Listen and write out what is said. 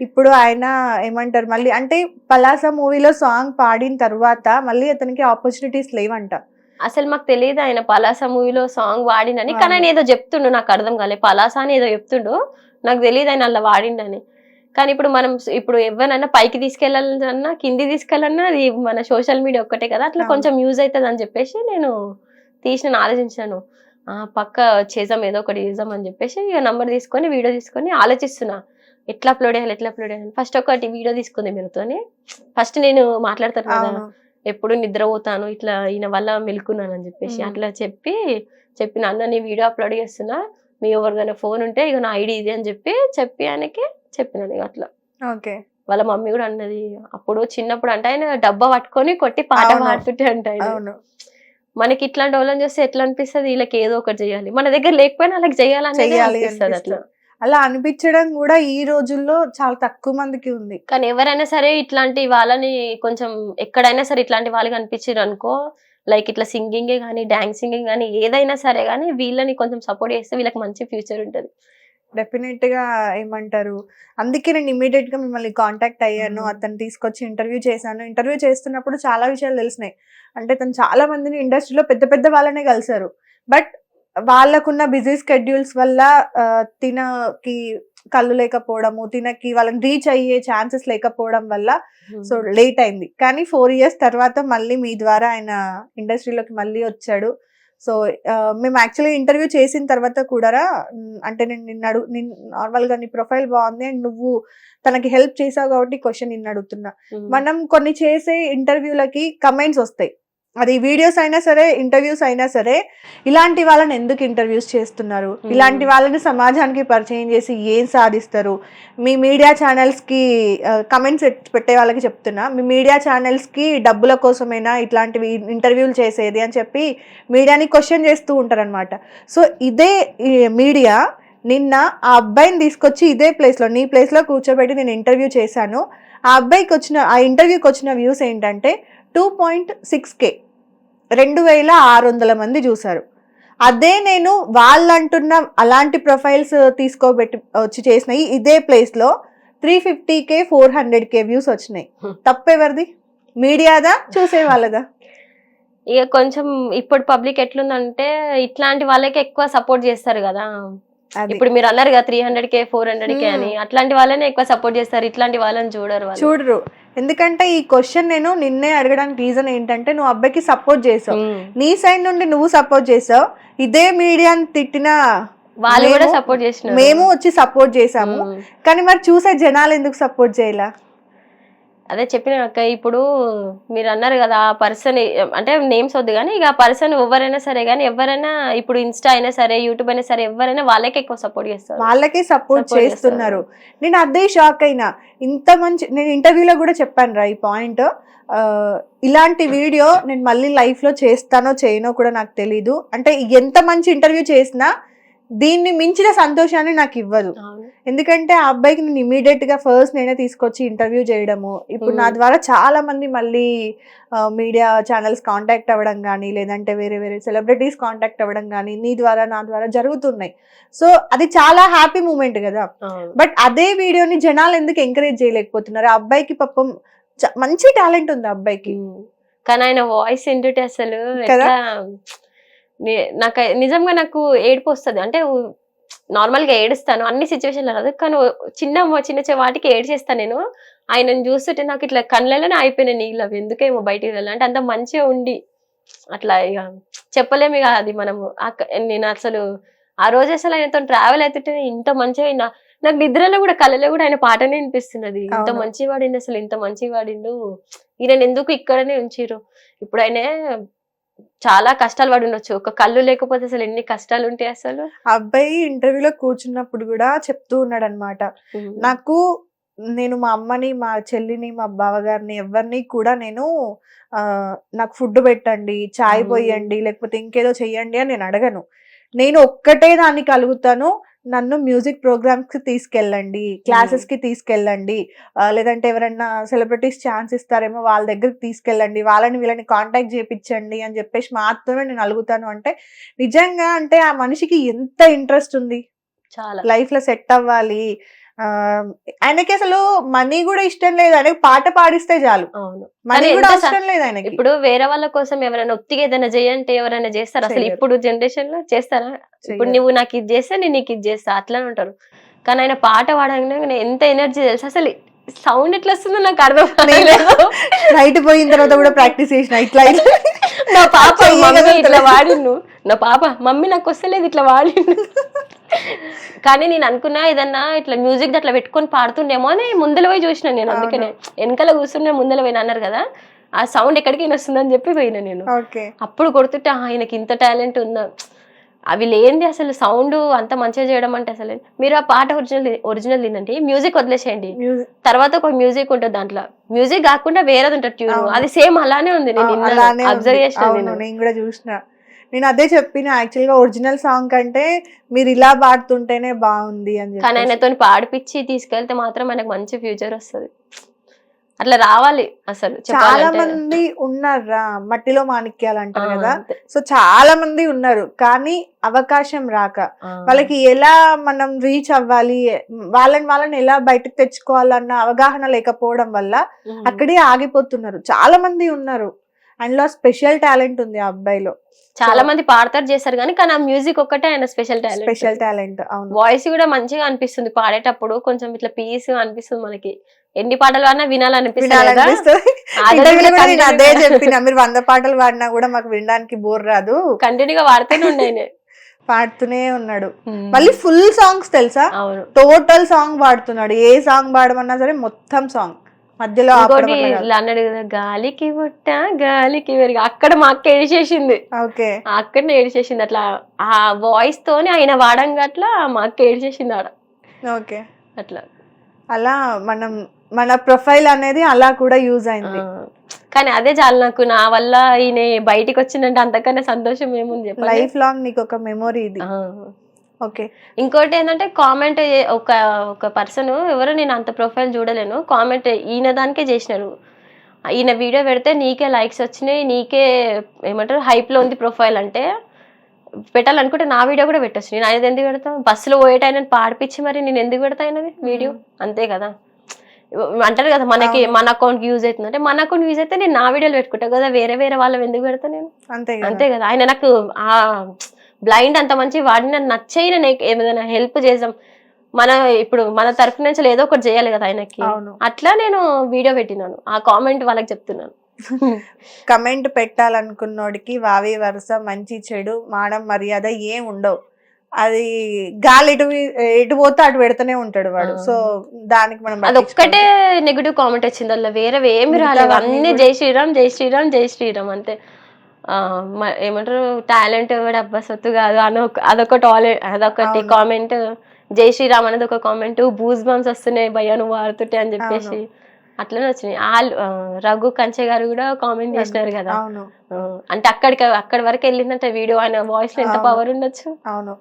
ఇప్పుడు ఆయన ఏమంటారు మళ్ళీ అంటే పలాస మూవీలో సాంగ్ పాడిన తర్వాత మళ్ళీ అతనికి ఆపర్చునిటీస్ లేవంట. అసలు మాకు తెలియదు ఆయన పలాస మూవీలో సాంగ్ వాడిండని కానీ ఆయన ఏదో చెప్తుండు నాకు అర్థం కాలే. పలాస అని ఏదో చెప్తుండు నాకు తెలియదు ఆయన అలా వాడిండని. కానీ ఇప్పుడు మనం ఇప్పుడు ఎవరినైనా పైకి తీసుకెళ్ళాలన్నా కింది తీసుకెళ్ళాలన్నా అది మన సోషల్ మీడియా ఒక్కటే కదా అట్లా. కొంచెం యూజ్ అవుతుంది అని చెప్పేసి నేను తీసిన ఆలోచించాను. ఆ పక్క చేద్దాం ఏదో ఒకటి చేద్దాం అని చెప్పేసి ఇక నంబర్ తీసుకొని వీడియో తీసుకొని ఆలోచిస్తున్నా. ఎట్లా అప్లోడ్ చేయాలి ఎట్లా అప్లోడ్ చేయాలి? ఫస్ట్ ఒకటి వీడియో తీసుకుంది మీరుతోని ఫస్ట్ నేను మాట్లాడతాను కదా ఎప్పుడు నిద్రపోతాను ఇట్లా ఈయన వల్ల మెలుకున్నాను అని చెప్పేసి. అట్లా చెప్పి చెప్పిన అన్న నీ వీడియో అప్లోడ్ చేస్తున్నా మీ ఎవరికైనా ఫోన్ ఉంటే ఇక నా ఐడి ఇది అని చెప్పి చెప్పి ఆయనకి చెప్పినాను ఇక అట్లా. ఓకే. వాళ్ళ మమ్మీ కూడా అన్నది అప్పుడు చిన్నప్పుడు అంటే ఆయన డబ్బా పట్టుకొని కొట్టి పాట. పాడుతుంటే అంట ఆయన. మనకి ఇట్లాంటి వాళ్ళని చూస్తే ఎట్లా అనిపిస్తుంది? వీళ్ళకి ఏదో ఒకటి చేయాలి. మన దగ్గర లేకపోయినా వాళ్ళకి చేయాలని అనిపిస్తుంది. అట్లా. అలా అనిపించడం కూడా ఈ రోజుల్లో చాలా తక్కువ మందికి ఉంది. కానీ ఎవరైనా సరే ఇట్లాంటి వాళ్ళని కొంచెం ఎక్కడైనా సరే ఇట్లాంటి వాళ్ళు కనిపించారు అనుకో లైక్ ఇట్లా సింగింగే కానీ డాన్సింగ్ కానీ ఏదైనా సరే కానీ వీళ్ళని కొంచెం సపోర్ట్ చేస్తే వీళ్ళకి మంచి ఫ్యూచర్ ఉంటుంది. డెఫినెట్గా ఏమంటారు? అందుకే నేను ఇమీడియట్గా మిమ్మల్ని కాంటాక్ట్ అయ్యాను. అతను తీసుకొచ్చి ఇంటర్వ్యూ చేశాను. ఇంటర్వ్యూ చేస్తున్నప్పుడు చాలా విషయాలు తెలిసినాయి. అంటే తను చాలా మందిని ఇండస్ట్రీలో పెద్ద పెద్ద వాళ్ళనే కలిసారు బట్ వాళ్ళకున్న బిజీ స్కెడ్యూల్స్ వల్ల తినకి కళ్ళు లేకపోవడము తినకి వాళ్ళని రీచ్ అయ్యే ఛాన్సెస్ లేకపోవడం వల్ల సో లేట్ అయింది. కానీ ఫోర్ ఇయర్స్ తర్వాత మళ్ళీ మీ ద్వారా ఆయన ఇండస్ట్రీలోకి మళ్ళీ వచ్చాడు. సో మేము యాక్చువల్లీ ఇంటర్వ్యూ చేసిన తర్వాత కూడా అంటే నేను నిన్ను అడుగు నిన్ను నార్మల్గా నీ ప్రొఫైల్ బాగుంది అండ్ నువ్వు తనకి హెల్ప్ చేసావు కాబట్టి క్వశ్చన్ నిన్ను అడుగుతున్నా. మ్మ్. మనం కొన్ని చేసే ఇంటర్వ్యూలకి కమెంట్స్ వస్తాయి. అది వీడియోస్ అయినా సరే ఇంటర్వ్యూస్ అయినా సరే ఇలాంటి వాళ్ళని ఎందుకు ఇంటర్వ్యూస్ చేస్తున్నారు? Hmm. ఇలాంటి వాళ్ళని సమాజానికి పరిచయం చేసి ఏం సాధిస్తారు? మీ మీడియా ఛానల్స్కి కమెంట్స్ పెట్టే వాళ్ళకి చెప్తున్నా. మీ మీడియా ఛానల్స్కి డబ్బుల కోసమైనా ఇట్లాంటివి ఇంటర్వ్యూలు చేసేది అని చెప్పి మీడియాని క్వశ్చన్ చేస్తూ ఉంటారనమాట సో ఇదే మీడియా నిన్న ఆ అబ్బాయిని తీసుకొచ్చి ఇదే ప్లేస్లో నీ ప్లేస్లో కూర్చోబెట్టి నేను ఇంటర్వ్యూ చేశాను. ఆ అబ్బాయికి వచ్చిన ఆ ఇంటర్వ్యూకి వచ్చిన వ్యూస్ ఏంటంటే టూ పాయింట్ సిక్స్ కే. రెండు వేల ఆరు వందల మంది చూశారు. అదే నేను వాళ్ళు అంటున్న అలాంటి ప్రొఫైల్స్ తీసుకోబెట్టి వచ్చి చేసిన ఈ- ఇదే ప్లేస్లో three fifty K four hundred K views వచ్చినాయి. తప్పెవరిది? మీడియాదా? చూసే వాళ్ళదా ఇక కొంచెం ఇప్పుడు పబ్లిక్ ఎట్లుందంటే ఇట్లాంటి వాళ్ళకి ఎక్కువ సపోర్ట్ చేస్తారు కదా. ఇప్పుడు మీరు అన్నారు కదా three hundred K four hundred K. అని. అట్లాంటి వాళ్ళని ఎక్కువ సపోర్ట్ చేస్తారు. ఇట్లాంటి వాళ్ళని చూడరు చూడరు. ఎందుకంటే ఈ క్వశ్చన్ నేను నిన్నే అడగడానికి రీజన్ ఏంటంటే నువ్వు అబ్బాయికి సపోర్ట్ చేసావు. నీ సైడ్ నుండి నువ్వు సపోర్ట్ చేసావు. ఇదే మీడియాని తిట్టిన వాళ్ళు కూడా సపోర్ట్ చేసినారు. మేము వచ్చి సపోర్ట్ చేసాము. కానీ మరి చూసే జనాలు ఎందుకు సపోర్ట్ చేయాల? అదే చెప్పిన అక్క ఇప్పుడు మీరు అన్నారు కదా ఆ పర్సన్ అంటే నేమ్స్ వద్దు కానీ ఇక ఆ పర్సన్ ఎవరైనా సరే కానీ ఎవరైనా ఇప్పుడు ఇన్స్టా అయినా సరే యూట్యూబ్ అయినా సరే ఎవరైనా వాళ్ళకే ఎక్కువ సపోర్ట్ చేస్తారు. వాళ్ళకే సపోర్ట్ చేస్తున్నారు. నేను అదే షాక్ అయినా. ఇంత మంచి నేను ఇంటర్వ్యూలో కూడా చెప్పాను రా ఈ పాయింట్ ఇలాంటి వీడియో నేను మళ్ళీ లైఫ్లో చేస్తానో చేయనో కూడా నాకు తెలీదు. అంటే ఎంత మంచి ఇంటర్వ్యూ చేసినా దీన్ని మించిన సంతోషాన్ని నాకు ఇవ్వదు. ఎందుకంటే ఆ అబ్బాయికి నేను ఇమీడియట్గా ఫస్ట్ నేనే తీసుకొచ్చి ఇంటర్వ్యూ చేయడము ఇప్పుడు నా. ద్వారా చాలా మంది మళ్ళీ మీడియా ఛానల్స్ కాంటాక్ట్ అవ్వడం కానీ లేదంటే వేరే వేరే సెలబ్రిటీస్ కాంటాక్ట్ అవ్వడం కానీ నీ ద్వారా నా ద్వారా జరుగుతున్నాయి సో అది చాలా హ్యాపీ మూమెంట్ కదా. బట్ అదే వీడియోని జనాలు ఎందుకు ఎంకరేజ్ చేయలేకపోతున్నారు ఆ అబ్బాయికి పాపం మంచి టాలెంట్ ఉంది అబ్బాయికి. కానీ ఆయన వాయిస్ వింటుంటే అసలు కదా? నాకు నిజంగా నాకు ఏడుపు వస్తుంది. అంటే నార్మల్గా ఏడుస్తాను. అన్ని సిచ్యువేషన్ రాదు. కానీ చిన్న చిన్న చిన్న వాటికి ఏడ్చేస్తాను నేను. ఆయనను చూస్తుంటే నాకు ఇట్లా కళ్ళలోనే అయిపోయినాయి నీళ్ళు. అవి ఎందుకేమో బయటికి వెళ్ళాలి అంటే అంత మంచిగా ఉండి. అట్లా ఇక చెప్పలేము ఇక అది మనము. నేను అసలు ఆ రోజు అసలు ఆయనతో ట్రావెల్ అవుతుంటే ఇంత మంచిగా అయినా- నాకు నిద్రలో కూడా కళ్ళలో కూడా ఆయన పాటనే అనిపిస్తున్నది ఇంత. మంచి వాడిండు అసలు ఇంత మంచి వాడిండు ఈయన ఎందుకు ఇక్కడనే ఉంచిరు ఇప్పుడు ఆయన చాలా కష్టాలు పడి ఉండొచ్చు ఒక కళ్ళు లేకపోతే అసలు ఎన్ని కష్టాలు ఉంటాయి అసలు? అబ్బాయి ఇంటర్వ్యూలో కూర్చున్నప్పుడు కూడా చెప్తూ ఉన్నాడు అనమాట నాకు నేను మా అమ్మని మా చెల్లిని మా బావగారిని ఎవరిని కూడా నేను నాకు ఫుడ్ పెట్టండి చాయ్. పోయండి లేకపోతే ఇంకేదో చెయ్యండి అని నేను అడగను. నేను ఒక్కటే దాన్ని కలుగుతాను. నన్ను మ్యూజిక్ ప్రోగ్రామ్స్కి తీసుకెళ్ళండి క్లాసెస్కి తీసుకెళ్ళండి లేదంటే ఎవరైనా సెలబ్రిటీస్ ఛాన్స్ ఇస్తారేమో వాళ్ళ దగ్గరికి తీసుకెళ్ళండి వాళ్ళని వీళ్ళని కాంటాక్ట్ చేయించండి అని చెప్పేసి మాత్రమే నేను అలుగుతాను. అంటే నిజంగా అంటే ఆ మనిషికి ఎంత ఇంట్రెస్ట్ ఉంది? చాలా. లైఫ్లో సెట్ అవ్వాలి ఆయనకి అసలు మనీ కూడా ఇష్టం లేదు. ఆయనకి పాట పాడిస్తే చాలు. అవును. మనీ కూడా అవసరం లేదు ఆయనకి. ఇప్పుడు వేరే వాళ్ళ కోసం ఎవరైనా ఒత్తిగా ఏదైనా చేయంటే ఎవరైనా చేస్తారా? అసలు. ఇప్పుడు జనరేషన్లో చేస్తారా? ఇప్పుడు. నువ్వు నాకు ఇది చేస్తే నేను నీకు ఇది చేస్తా అట్లానే ఉంటారు. కానీ ఆయన పాట పాడగానే ఎంత ఎనర్జీ తెలుసు? అసలు సౌండ్ ఎట్లా వస్తుందో నాకు అర్థం నైట్ పోయిన తర్వాత కూడా ప్రాక్టీస్ చేసిన ఇట్లా. నా పాప. ఇట్లా వాడిండు. నా పాప మమ్మీ నాకు వస్తలేదు ఇట్లా వాడిండు. కానీ నేను అనుకున్నా ఏదన్నా ఇట్లా మ్యూజిక్ అట్లా పెట్టుకొని పాడుతుండేమో అని ముందర పోయి చూసిన నేను అందుకనే. వెనకాల కూర్చున్నా ముందర పోయిన అన్నారు కదా ఆ సౌండ్ ఎక్కడికి వస్తుందని చెప్పి పోయినా నేను. అప్పుడు కొడుతుంటే "ఆ, ఆయనకి ఇంత టాలెంట్ ఉందా? అవి లేనిది అసలు సౌండ్ అంత మంచిగా చేయడం అంటే అసలు మీరు ఆ పాట ఒరిజినల్ ఒరిజినల్ తినండి మ్యూజిక్ వదిలేసేయండి. తర్వాత ఒక మ్యూజిక్ ఉంటుంది దాంట్లో. మ్యూజిక్ కాకుండా వేరేది ఉంటుంది ట్యూన్. అది సేమ్ అలానే ఉంది నేను అబ్జర్వ్. చేసిన నేను. నేను కూడా చూసిన. నేను అదే చెప్పిన యాక్చువల్గా ఒరిజినల్ సాంగ్ కంటే మీరు ఇలా పాడుతుంటేనే బాగుంది అని కానీ ఆయనతో పాడిపించి తీసుకెళ్తే మాత్రం ఆయనకు మంచి ఫ్యూచర్ వస్తుంది అట్లా రావాలి అసలు చాలా. మంది ఉన్నారా మట్టిలో మాణిక్యాలు అంటారు కదా. సో చాలా మంది ఉన్నారు కానీ అవకాశం రాక. వాళ్ళకి ఎలా మనం రీచ్ అవ్వాలి వాళ్ళని వాళ్ళని ఎలా బయటకు తెచ్చుకోవాలన్న అవగాహన లేకపోవడం వల్ల. అక్కడే ఆగిపోతున్నారు చాలా మంది ఉన్నారు అందులో స్పెషల్ టాలెంట్ ఉంది ఆ అబ్బాయిలో. చాలా మంది పాడతారు చేస్తారు కానీ కానీ ఆ మ్యూజిక్ ఒక్కటే ఆయన స్పెషల్ టాలెంట్. స్పెషల్ టాలెంట్ అవును. వాయిస్ కూడా మంచిగా అనిపిస్తుంది పాడేటప్పుడు. కొంచెం ఇట్లా పీస్ అనిపిస్తుంది మనకి. ఎన్ని పాటలు పాడినా వినాలనిపిస్తుంది అదే చెప్పిన మీరు వంద పాటలు పాడినా కూడా మాకు వినడానికి బోర్ రాదు. కంటిన్యూగా వాడుతూనే ఉండే పాడుతూనే ఉన్నాడు. మళ్ళీ ఫుల్ సాంగ్స్ తెలుసా? టోటల్ సాంగ్ పాడుతున్నాడు. ఏ సాంగ్ పాడమన్నా సరే మొత్తం సాంగ్. మధ్యలో ఆపడం ఇంకోటి అట్లా కాదు. ఇలా అన్నాడు కదా గాలికి పుట్ట గాలికి పెరిగి. అక్కడ మా అక్క ఏడిచేసింది. ఓకే. అక్కడనే ఏడిచేసింది. అట్లా ఆ వాయిస్ తోనే ఆయన వాడంగా అట్లా మా అక్క ఏడిచేసింది ఆడ. ఓకే. అట్లా. అలా మనం మన ప్రొఫైల్ అనేది అలా కూడా యూజ్ అయింది. కానీ అదే చాలు నాకు. నా వల్ల ఈయన బయటికి వచ్చిందంటే అంతకన్నా సంతోషం ఏముంది లైఫ్ లాంగ్ నీకు ఒక మెమొరీ ఇది. ఓకే. ఇంకోటి ఏంటంటే కామెంట్ ఒక ఒక పర్సన్ ఎవరు నేను అంత ప్రొఫైల్ చూడలేను. కామెంట్ ఈయన దానికే చేసినారు. ఈయన వీడియో పెడితే నీకే లైక్స్ వచ్చినాయి నీకే ఏమంటారు హైప్లో ఉంది ప్రొఫైల్ అంటే పెట్టాలనుకుంటే నా వీడియో కూడా పెట్టొచ్చు. నేను ఆయన ఎందుకు పెడతా? బస్సులో పోయేటైనా పాడిపించి మరి నేను ఎందుకు పెడతా అయినది వీడియో అంతే కదా. అంటారు కదా మనకి మన అకౌంట్ యూజ్ అవుతుంది అంటే మన అకౌంట్ యూజ్ అయితే నేను నా వీడియోలు పెట్టుకుంటా కదా వేరే వేరే వాళ్ళవి ఎందుకు పెడతా నేను? అంతే కదా. అంతే కదా. ఆయన నాకు ఆ బ్లైండ్ అంత మంచి వాడిని నేను ఏదైనా హెల్ప్ చేద్దాం మన ఇప్పుడు మన తరఫు నుంచి ఏదో ఒకటి చేయాలి కదా ఆయనకి. అట్లా నేను వీడియో పెట్టినాను. ఆ కామెంట్ వాళ్ళకి చెప్తున్నాను. కమెంట్ పెట్టాలనుకున్నోడికి వావి వరుస మంచి చెడు మానం మర్యాద ఏం ఉండవు. అది గాలి ఎటు ఎటు పోతే అటు పెడుతూనే ఉంటాడు వాడు. సో దానికి మనం అది ఒక్కటే నెగిటివ్ కామెంట్ వచ్చింది అందులో. వేరే ఏమి రాలేదు. అన్నీ జై శ్రీరామ్ జై శ్రీరామ్ జై శ్రీరామ్ అంతే. ఏమంటారు టాలెంట్ డబ్బా సొత్తు కాదు అని ఒక- అదొక టాలెంట్ అదొకటి. కామెంట్. జై శ్రీరామ్ అనేది ఒక కామెంట్. బూస్ బంప్స్ వస్తున్నాయి భయ్యా నువ్వు వాడుతుంటే అని చెప్పేసి. అట్లనే వచ్చినాయి. రఘు కంచె గారు కూడా కామెంట్ చేసినారు కదా. అంటే అక్కడికి అక్కడి వరకు వెళ్ళిందంటే వీడియో ఆయన వాయిస్లో ఎంత. పవర్ ఉండొచ్చు? అవును.